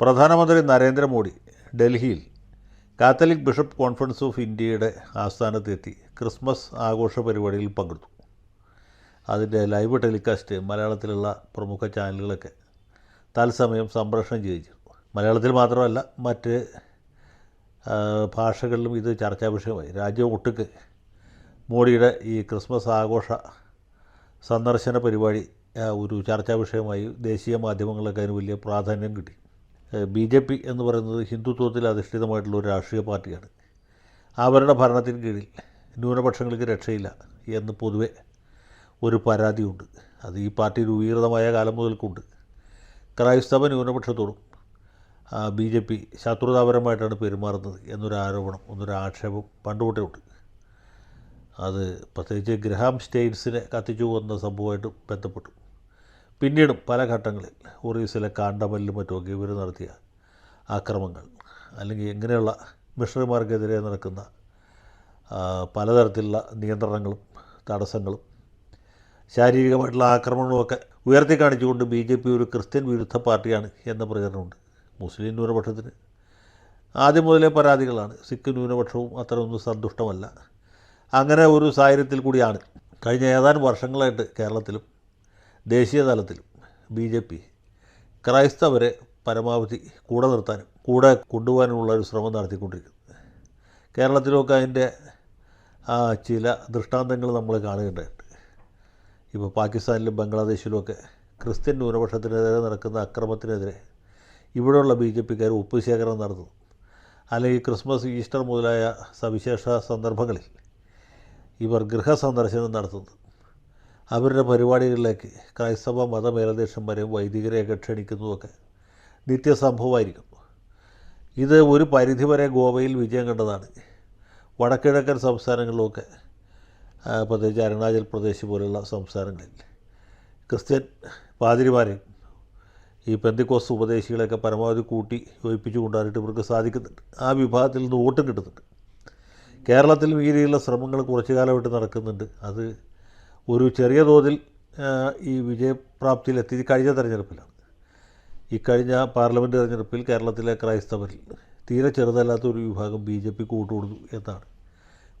പ്രധാനമന്ത്രി നരേന്ദ്രമോദി ഡൽഹിയിൽ Catholic bishop conference of ഇന്ത്യയുടെ ആസ്ഥാനത്തെത്തി ക്രിസ്മസ് ആഘോഷ പരിപാടിയിൽ പങ്കെടുത്തു. അതിന്റെ ലൈവ് ടെലികാസ്റ്റ് മലയാളത്തിലുള്ള പ്രമുഖ ചാനലുകളൊക്കെ തത്സമയം സംപ്രേഷണം ചെയ്തു. മലയാളത്തിൽ മാത്രമല്ല മറ്റ് ഭാഷകളിലും ഇത് ചർച്ചാ വിഷയമായി. രാജ്യം ഒട്ടുക്ക് മോഡിയുടെ ഈ ക്രിസ്മസ് ആഘോഷ സന്ദർശന പരിപാടി ഒരു ചർച്ചാ വിഷയമായി ദേശീയ മാധ്യമങ്ങളൊക്കെ അതിന് വലിയ പ്രാധാന്യം കിട്ടി. ബി ജെ പി എന്ന് പറയുന്നത് ഹിന്ദുത്വത്തിൽ അധിഷ്ഠിതമായിട്ടുള്ള ഒരു രാഷ്ട്രീയ പാർട്ടിയാണ്. അവരുടെ ഭരണത്തിന് കീഴിൽ ന്യൂനപക്ഷങ്ങൾക്ക് രക്ഷയില്ല എന്ന് പൊതുവെ ഒരു പരാതിയുണ്ട്. അത് ഈ പാർട്ടി രൂപീകൃതമായ കാലം മുതൽക്കുണ്ട്. ക്രൈസ്തവ ന്യൂനപക്ഷത്തോടും ബി ജെ പി ശത്രുതാപരമായിട്ടാണ് പെരുമാറുന്നത് എന്നൊരു ആരോപണം എന്നൊരു ആക്ഷേപം പണ്ടുകൊട്ടേ ഉണ്ട് അത് പ്രത്യേകിച്ച് ഗ്രഹാം സ്റ്റെയിൻസിനെ കത്തിച്ചു പോകുന്ന സംഭവമായിട്ട് ബന്ധപ്പെട്ടു. പിന്നീടും പല ഘട്ടങ്ങളിൽ ഒറീസിലെ കാണ്ടമല്ലും മറ്റുമൊക്കെ ഇവർ നടത്തിയ ആക്രമങ്ങൾ അല്ലെങ്കിൽ ഇങ്ങനെയുള്ള മിഷണറിമാർക്കെതിരെ നടക്കുന്ന പലതരത്തിലുള്ള നിയന്ത്രണങ്ങളും തടസ്സങ്ങളും ശാരീരികമായിട്ടുള്ള ആക്രമണങ്ങളുമൊക്കെ ഉയർത്തി കാണിച്ചുകൊണ്ട് ബി ജെ പി ഒരു ക്രിസ്ത്യൻ വിരുദ്ധ പാർട്ടിയാണ് എന്ന പ്രചരണമുണ്ട്. മുസ്ലിം ന്യൂനപക്ഷത്തിന് ആദ്യം മുതലേ പരാതികളാണ്. സിഖ് ന്യൂനപക്ഷവും അത്രയൊന്നും സന്തുഷ്ടമല്ല. അങ്ങനെ ഒരു സാഹചര്യത്തിൽ കൂടിയാണ് കഴിഞ്ഞ ഏതാനും വർഷങ്ങളായിട്ട് കേരളത്തിലും ദേശീയ തലത്തിൽ ബി ജെ പി ക്രൈസ്തവരെ പരമാവധി കൂടെ നിർത്താനും കൂടെ കൊണ്ടുപോകാനുമുള്ള ഒരു ശ്രമം നടത്തിക്കൊണ്ടിരിക്കുന്നു. കേരളത്തിലൊക്കെ അതിന്റെ ചില ദൃഷ്ടാന്തങ്ങൾ നമ്മൾ കാണുകയുണ്ടായിട്ട് ഇപ്പോൾ പാകിസ്ഥാനിലും ബംഗ്ലാദേശിലുമൊക്കെ ക്രിസ്ത്യൻ ന്യൂനപക്ഷത്തിനെതിരെ നടക്കുന്ന അക്രമത്തിനെതിരെ ഇവിടെയുള്ള ബി ജെ പിക്കാർ ഉപ്പ് ശേഖരണം നടത്തുന്നു. അല്ലെങ്കിൽ ക്രിസ്മസ് ഈസ്റ്റർ മുതലായ സവിശേഷ സന്ദർഭങ്ങളിൽ ഇവർ ഗൃഹസന്ദർശനം നടത്തുന്നു. അവരുടെ പരിപാടികളിലേക്ക് ക്രൈസ്തവ മതമേലധ്യക്ഷന്മാരെയും വൈദികരെയൊക്കെ ക്ഷണിക്കുന്നതൊക്കെ നിത്യസംഭവമായിരിക്കും. ഇത് ഒരു പരിധിവരെ ഗോവയിൽ വിജയം കണ്ടതാണ്. വടക്കിഴക്കൻ സംസ്ഥാനങ്ങളിലൊക്കെ പ്രത്യേകിച്ച് അരുണാചൽ പ്രദേശ് പോലുള്ള സംസ്ഥാനങ്ങളിൽ ക്രിസ്ത്യൻ പാതിരിമാരെയും ഈ പെന്തിക്കോസ് ഉപദേശികളെയൊക്കെ പരമാവധി കൂട്ടി യോജിപ്പിച്ചു കൊണ്ടുവന്നിട്ട് ഇവർക്ക് സാധിക്കുന്നുണ്ട്. ആ വിഭാഗത്തിൽ നിന്ന് വോട്ടും കിട്ടുന്നുണ്ട്. കേരളത്തിലും ഈ രീതിയിലുള്ള ശ്രമങ്ങൾ കുറച്ചു കാലമായിട്ട് നടക്കുന്നുണ്ട്. അത് ഒരു ചെറിയ തോതിൽ ഈ വിജയപ്രാപ്തിയിലെത്തി. കഴിഞ്ഞ തെരഞ്ഞെടുപ്പിലാണ്. ഈ പാർലമെന്റ് തെരഞ്ഞെടുപ്പിൽ കേരളത്തിലെ ക്രൈസ്തവരിൽ തീരെ ചെറുതല്ലാത്ത ഒരു വിഭാഗം ബി ജെ പി കൂട്ടുകൊടുത്തു എന്നാണ്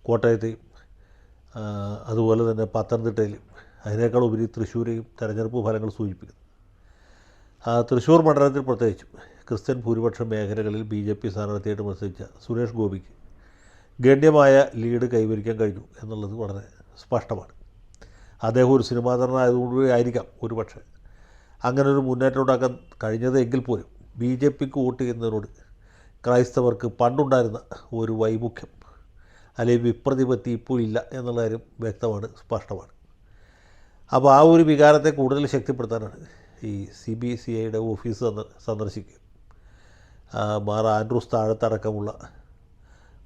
കോട്ടയത്തെയും അതുപോലെ തന്നെ പത്തനംതിട്ടയിലും. അതിനേക്കാൾ ഉപരി തൃശ്ശൂരെയും തെരഞ്ഞെടുപ്പ് ഫലങ്ങൾ സൂചിപ്പിക്കുന്നു. തൃശ്ശൂർ മണ്ഡലത്തിൽ പ്രത്യേകിച്ചും ക്രിസ്ത്യൻ ഭൂരിപക്ഷ മേഖലകളിൽ ബി ജെ പി സ്ഥാനാർത്ഥിയായിട്ട് മത്സരിച്ച സുരേഷ് ഗോപിക്ക് ഗണ്യമായ ലീഡ് കൈവരിക്കാൻ കഴിഞ്ഞു എന്നുള്ളത് വളരെ സ്പഷ്ടമാണ്. അദ്ദേഹം ഒരു സിനിമാ നടനായതുകൊണ്ട് ആയിരിക്കാം ഒരു പക്ഷേ അങ്ങനെ ഒരു മുന്നേറ്റം ഉണ്ടാക്കാൻ കഴിഞ്ഞത് എങ്കിൽ പോലും ബി ജെ പിക്ക് വോട്ട് ചെയ്യുന്നതിനോട് ക്രൈസ്തവർക്ക് പണ്ടുണ്ടായിരുന്ന ഒരു വൈമുഖ്യം അല്ലെങ്കിൽ വിപ്രതിപത്തി ഇപ്പോൾ ഇല്ല എന്നുള്ള കാര്യം വ്യക്തമാണ് സ്പഷ്ടമാണ്. അപ്പോൾ ആ ഒരു വികാരത്തെ കൂടുതൽ ശക്തിപ്പെടുത്താനാണ് ഈ സി ബി സി ഐയുടെ ഓഫീസ് സന്ദ- സന്ദർശിക്കുകയും ആ, മാർ ആൻഡ്രൂസ് താഴത്തടക്കമുള്ള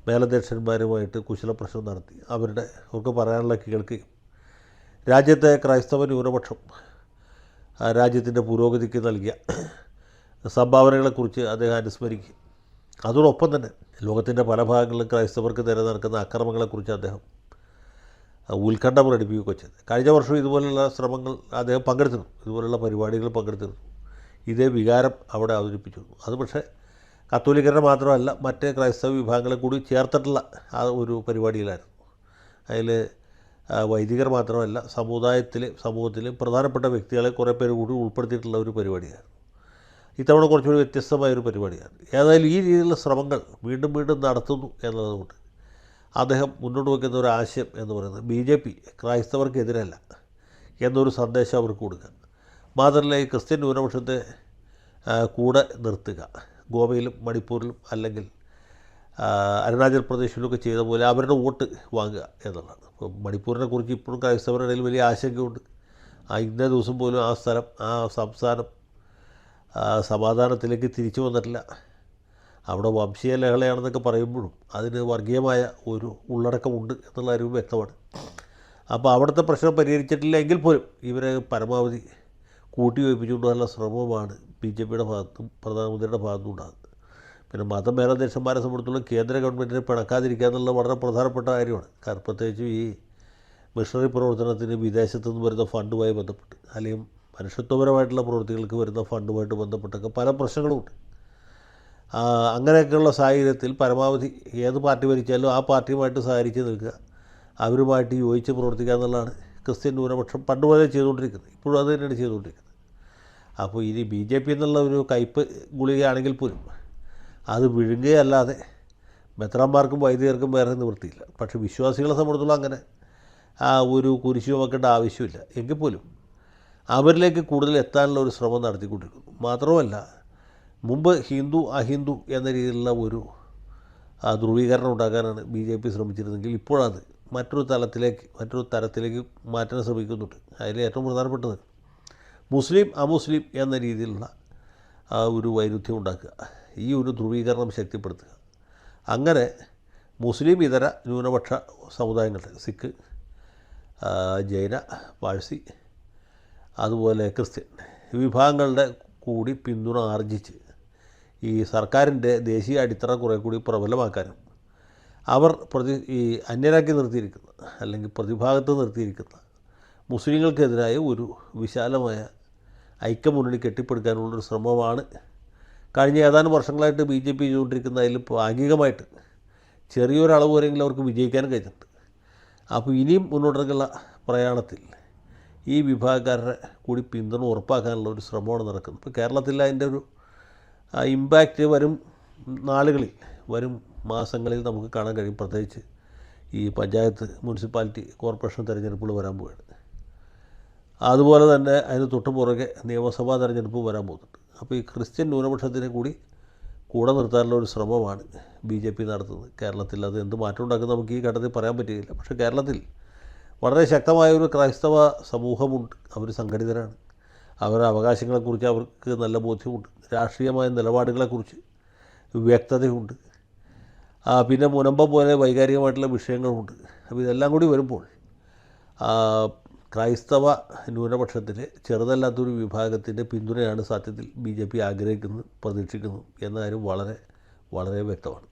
മേലധ്യക്ഷന്മാരുമായിട്ട് കുശലപ്രശ്നം നടത്തി. അവരുടെ അവർക്ക് പറയാനുള്ള കേൾക്കുകയും രാജ്യത്തെ ക്രൈസ്തവ ന്യൂനപക്ഷം രാജ്യത്തിന്റെ പുരോഗതിക്ക് നൽകിയ സംഭാവനകളെക്കുറിച്ച് അദ്ദേഹം അനുസ്മരിക്കും. അതോടൊപ്പം തന്നെ ലോകത്തിന്റെ പല ഭാഗങ്ങളിലും ക്രൈസ്തവർക്ക് നേരെ നടക്കുന്ന അക്രമങ്ങളെക്കുറിച്ച് അദ്ദേഹം ഉത്കണ്ഠ പ്രകടിപ്പിക്കുകയൊക്കെ ചെയ്തു. കഴിഞ്ഞ വർഷം ഇതുപോലുള്ള ശ്രമങ്ങൾ അദ്ദേഹം പങ്കെടുത്തിരുന്നു. ഇതുപോലുള്ള പരിപാടികൾ പങ്കെടുത്തിരുന്നു. ഇതേ വികാരം അവിടെ അവതരിപ്പിച്ചിരുന്നു. അത് പക്ഷേ കത്തോലിക്കരുടെ മാത്രമല്ല മറ്റ് ക്രൈസ്തവ വിഭാഗങ്ങളെ കൂടി ചേർത്തിട്ടുള്ള ആ ഒരു പരിപാടിയിലായിരുന്നു. അതിൽ വൈദികർ മാത്രമല്ല സമുദായത്തിൽ സമൂഹത്തിൽ പ്രധാനപ്പെട്ട വ്യക്തികളെ കുറേ പേര് കൂടി ഉൾപ്പെടുത്തിയിട്ടുള്ള ഒരു പരിപാടിയായിരുന്നു. ഇത്തവണ കുറച്ചുകൂടി വ്യത്യസ്തമായ ഒരു പരിപാടിയാണ്. ഏതായാലും ഈ രീതിയിലുള്ള ശ്രമങ്ങൾ വീണ്ടും വീണ്ടും നടത്തുന്നു എന്നതുകൊണ്ട് അദ്ദേഹം മുന്നോട്ട് വയ്ക്കുന്ന ഒരു ആശയം എന്ന് പറയുന്നത് ബി ജെ പി ക്രൈസ്തവർക്കെതിരല്ല എന്നൊരു സന്ദേശം അവർക്ക് കൊടുക്കുക മാത്രമല്ല ഈ ക്രിസ്ത്യൻ ന്യൂനപക്ഷത്തെ കൂടെ നിർത്തുക. ഗോവയിലും മണിപ്പൂരിലും അല്ലെങ്കിൽ അരുണാചൽ പ്രദേശിലൊക്കെ ചെയ്ത പോലെ അവരുടെ വോട്ട് വാങ്ങുക എന്നുള്ളതാണ്. ഇപ്പോൾ മണിപ്പൂരിനെ കുറിച്ച് ഇപ്പോഴും ക്രൈസ്തവരുടെ ഇടയിൽ വലിയ ആശങ്കയുണ്ട്. ആ ഇന്ന ദിവസം പോലും ആ സ്ഥലം ആ സംസ്ഥാനം സമാധാനത്തിലേക്ക് തിരിച്ചു വന്നിട്ടില്ല. അവിടെ വംശീയ ലഹളയാണെന്നൊക്കെ പറയുമ്പോഴും അതിന് വർഗീയമായ ഒരു ഉള്ളടക്കമുണ്ട് എന്നുള്ള അറിവ് വ്യക്തമാണ്. അപ്പോൾ അവിടുത്തെ പ്രശ്നം പരിഹരിച്ചിട്ടില്ല എങ്കിൽ പോലും ഇവരെ പരമാവധി കൂട്ടി വയ്പ്പിച്ചുകൊണ്ടുള്ള ശ്രമമാണ് ബി ജെ പിയുടെ ഭാഗത്തും പ്രധാനമന്ത്രിയുടെ ഭാഗത്തും ഉണ്ടാകുന്നത്. പിന്നെ മതമേലധ്യക്ഷന്മാരെ സംബന്ധിച്ചുള്ള കേന്ദ്ര ഗവൺമെന്റിനെ പിണക്കാതിരിക്കുക എന്നുള്ളത് വളരെ പ്രധാനപ്പെട്ട കാര്യമാണ്. കാരണം പ്രത്യേകിച്ചും ഈ മിഷണറി പ്രവർത്തനത്തിന് വിദേശത്തു നിന്ന് വരുന്ന ഫണ്ടുമായി ബന്ധപ്പെട്ട് അല്ലെങ്കിൽ മനുഷ്യത്വപരമായിട്ടുള്ള പ്രവൃത്തികൾക്ക് വരുന്ന ഫണ്ടുമായിട്ട് ബന്ധപ്പെട്ടൊക്കെ പല പ്രശ്നങ്ങളുമുണ്ട്. അങ്ങനെയൊക്കെയുള്ള സാഹചര്യത്തിൽ പരമാവധി ഏത് പാർട്ടി ഭരിച്ചാലും ആ പാർട്ടിയുമായിട്ട് സഹകരിച്ച് നിൽക്കുക അവരുമായിട്ട് യോജിച്ച് പ്രവർത്തിക്കുക എന്നുള്ളതാണ് ക്രിസ്ത്യൻ ന്യൂനപക്ഷം പണ്ട് പോലെ ചെയ്തുകൊണ്ടിരിക്കുന്നത്. ഇപ്പോഴും അത് തന്നെയാണ് ചെയ്തുകൊണ്ടിരിക്കുന്നത്. അപ്പോൾ ഇനി ബി ജെ പി എന്നുള്ള ഒരു കയ്പ് ഗുളികയാണെങ്കിൽ പോലും അത് വിഴുങ്ങുകയല്ലാതെ മെത്രാന്മാർക്കും വൈദികർക്കും വേറെ നിവൃത്തിയില്ല. പക്ഷേ വിശ്വാസികളെ സംബന്ധിച്ചുള്ള അങ്ങനെ ആ ഒരു കുരിശു വെക്കേണ്ട ആവശ്യമില്ല. എങ്കിൽ പോലും അവരിലേക്ക് കൂടുതൽ എത്താനുള്ള ഒരു ശ്രമം നടത്തിക്കൊണ്ടിരിക്കുന്നു. മാത്രമല്ല മുമ്പ് ഹിന്ദു അഹിന്ദു എന്ന രീതിയിലുള്ള ഒരു ധ്രുവീകരണം ഉണ്ടാക്കാനാണ് ബി ജെ പി ശ്രമിച്ചിരുന്നെങ്കിൽ ഇപ്പോഴത് മറ്റൊരു തലത്തിലേക്ക് മറ്റൊരു തരത്തിലേക്ക് മാറ്റാൻ ശ്രമിക്കുന്നുണ്ട്. അതിൽ ഏറ്റവും പ്രധാനപ്പെട്ടത് മുസ്ലിം അമുസ്ലിം എന്ന രീതിയിലുള്ള ആ ഒരു വൈരുദ്ധ്യം ഉണ്ടാക്കുക. ഈ ഒരു ധ്രുവീകരണം ശക്തിപ്പെടുത്തുക. അങ്ങനെ മുസ്ലിം ഇതര ന്യൂനപക്ഷ സമുദായങ്ങളുടെ സിഖ് ജൈന പാഴ്സി അതുപോലെ ക്രിസ്ത്യൻ വിഭാഗങ്ങളുടെ കൂടി പിന്തുണ ആർജിച്ച് ഈ സർക്കാരിന്റെ ദേശീയ അടിത്തറ കുറേ കൂടി പ്രബലമാക്കാനും അവർ പ്രതി ഈ അന്യരാക്കി നിർത്തിയിരിക്കുന്ന അല്ലെങ്കിൽ പ്രതിഭാഗത്ത് നിർത്തിയിരിക്കുന്ന മുസ്ലിങ്ങൾക്കെതിരായ ഒരു വിശാലമായ ഐക്യമുന്നണി കെട്ടിപ്പടുക്കാനുള്ളൊരു ശ്രമമാണ് കഴിഞ്ഞ ഏതാനും വർഷങ്ങളായിട്ട് ബി ജെ പി ചെയ്തുകൊണ്ടിരിക്കുന്ന അതിൽ ഭാഗികമായിട്ട് ചെറിയൊരളവ് വരെയെങ്കിലും അവർക്ക് വിജയിക്കാൻ കഴിഞ്ഞിട്ടുണ്ട്. അപ്പോൾ ഇനിയും മുന്നോട്ടുള്ള പ്രയാണത്തിൽ ഈ വിഭാഗക്കാരുടെ കൂടി പിന്തുണ ഉറപ്പാക്കാനുള്ള ഒരു ശ്രമമാണ് നടക്കുന്നത്. ഇപ്പോൾ കേരളത്തിൽ അതിന്റെ ഒരു ഇമ്പാക്റ്റ് വരും നാളുകളിൽ വരും മാസങ്ങളിൽ നമുക്ക് കാണാൻ കഴിയും. പ്രത്യേകിച്ച് ഈ പഞ്ചായത്ത് മുനിസിപ്പാലിറ്റി കോർപ്പറേഷൻ തിരഞ്ഞെടുപ്പുകൾ വരാൻ പോവുകയാണ്. അതുപോലെ തന്നെ അതിന് തൊട്ട് പുറകെ നിയമസഭാ തിരഞ്ഞെടുപ്പ് വരാൻ പോകുന്നുണ്ട്. അപ്പോൾ ഈ ക്രിസ്ത്യൻ ന്യൂനപക്ഷത്തിനെ കൂടി കൂടെ നിർത്താനുള്ള ഒരു ശ്രമമാണ് ബി ജെ പി നടത്തുന്നത്. കേരളത്തിൽ അത് എന്ത് മാറ്റം ഉണ്ടാക്കുന്ന നമുക്ക് ഈ ഘട്ടത്തിൽ പറയാൻ പറ്റുകയില്ല. പക്ഷേ കേരളത്തിൽ വളരെ ശക്തമായ ഒരു ക്രൈസ്തവ സമൂഹമുണ്ട്. അവർ സംഘടിതരാണ്. അവരുടെ അവകാശങ്ങളെക്കുറിച്ച് അവർക്ക് നല്ല ബോധ്യമുണ്ട്. രാഷ്ട്രീയമായ നിലപാടുകളെക്കുറിച്ച് വ്യക്തതയുണ്ട്. പിന്നെ മുനമ്പം പോലെ വൈകാരികമായിട്ടുള്ള വിഷയങ്ങളുമുണ്ട് അപ്പോൾ ഇതെല്ലാം കൂടി വരുമ്പോൾ ക്രൈസ്തവ ന്യൂനപക്ഷത്തിലെ ചെറുതല്ലാത്തൊരു വിഭാഗത്തിന്റെ പിന്തുണയാണ് സത്യത്തിൽ ബി ജെ പി ആഗ്രഹിക്കുന്നത് പ്രതീക്ഷിക്കുന്നു. എന്ന കാര്യം വളരെ വളരെ വ്യക്തമാണ്.